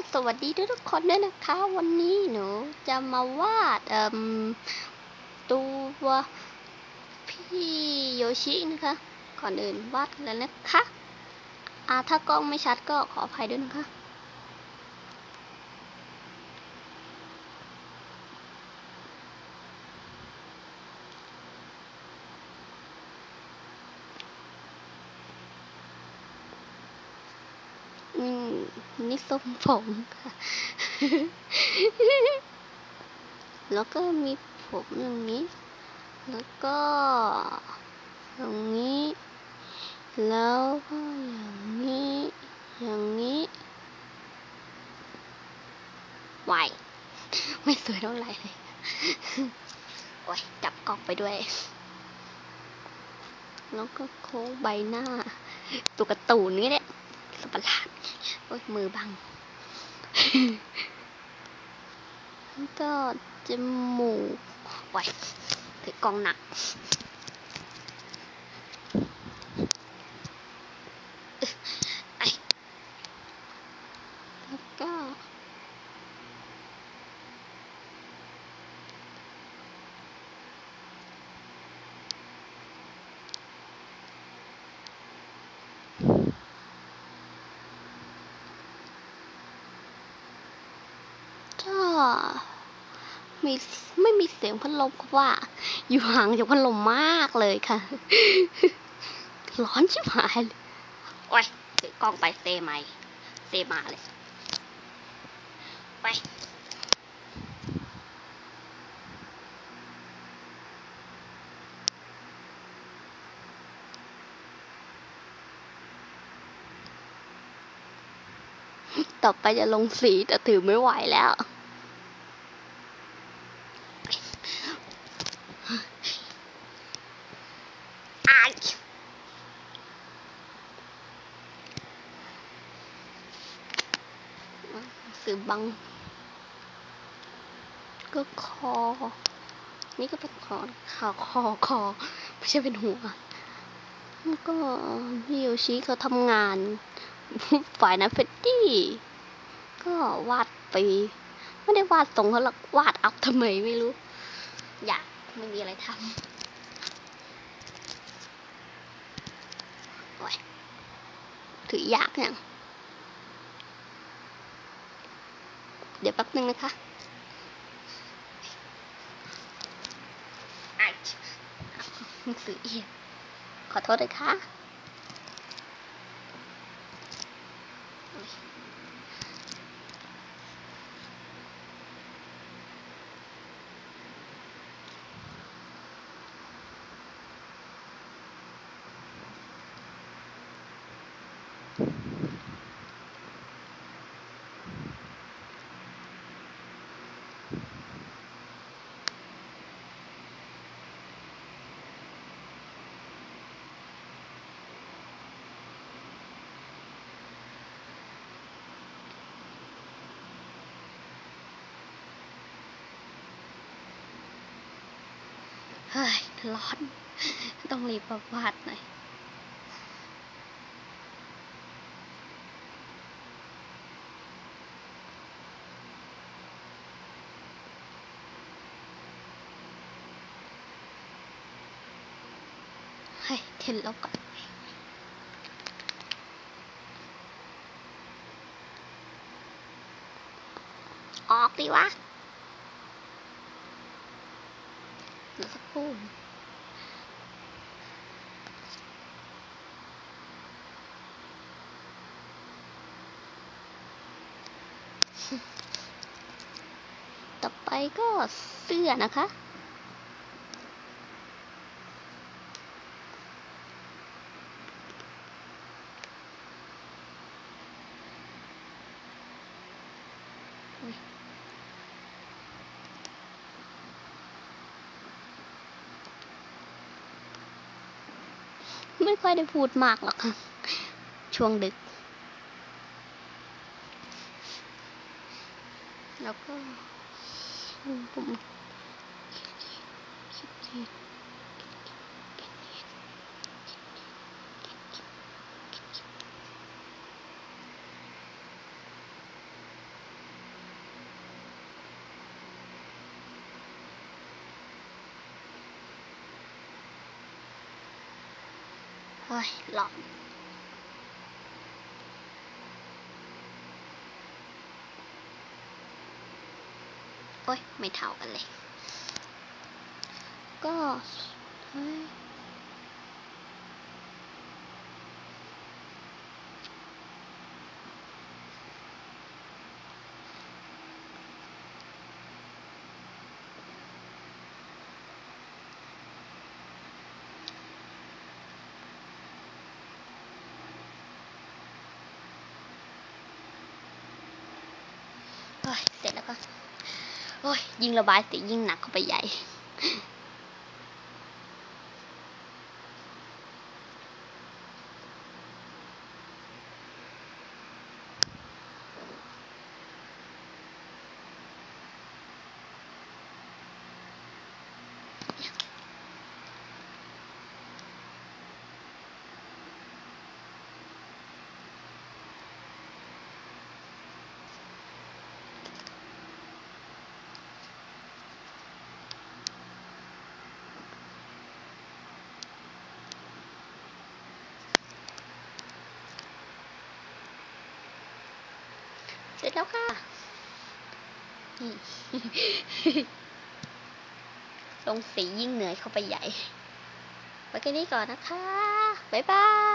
สวัสดีทุกคนด้วยนะคะ วันนี้หนูจะมาวาดตัวพี่โยชินะคะ ก่อนอื่นวาดกันแล้วนะคะอ่าถ้ากล้องไม่ชัดก็ขออภัยด้วยนะคะ อืม นี่ทรงผมค่ะ แล้วก็มีผมอย่างนี้ แล้วก็อย่างนี้ แล้วก็อย่างนี้ อย่างนี้ไหวไม่สวยเท่าไหร่เลย โอ้ยจับกล้องไปด้วย แล้วก็โค้งใบหน้า ตัวกร์ตูนนี่แหละ สัตว์ปะหลาดโอ้ยมือบังแล้วก็จมูกไว้ถือกองหนัก แล้วก็ ก็ มีไม่มีเสียงพัดลมเพราะว่า อยู่ห่างจากพัดลมมากเลยค่ะ ร้อนชิบหายเลยโอ้ยถือกล้องไปเซใหม่เซมาเลย ไปต่อไปจะลงสีแต่ถือไม่ไหวแล้ว อาย สือบัง ก็คอ นี่ก็เป็นคอขาคอคอ ไม่ใช่เป็นหัวแล้วก็พี่โยชิเขาทำงาน ฝ่ายนะเฟตตี้ ก็วาดไป ไม่ได้วาดตรงเขาหรอกวาดอัพทำไมไม่รู้ อยากไม่มีอะไรทำโอ้ยถือยากเนี่ยง ดี๋ยวแป๊บนึงนะคะไอ้หนังสือเอียขอโทษเลยค่ะ เฮ้ย ร้อน ต้องรีบมาวาดหน่อยเฮ้ยเทนลบก่อนออกดิวะเดี๋ยวสักครู่ต่อไปก็เสื้อนะคะ ไม่ค่อยได้พูดมากหรอกค่ะช่วงดึก แล้วก็ผม โอ้ยหลอกโอ้ย ไม่เท่ากันเลย ก็เฮ้ยโอ้ย เสร็จแล้วก็ โอ้ยยิ่งระบายสียิ่งหนักเข้าไปใหญ่ เสร็จแล้วค่ะลงสียิ่งเหนื่อยเข้าไปใหญ่ ไว้แค่นี้ก่อนนะคะ บ๊ายบาย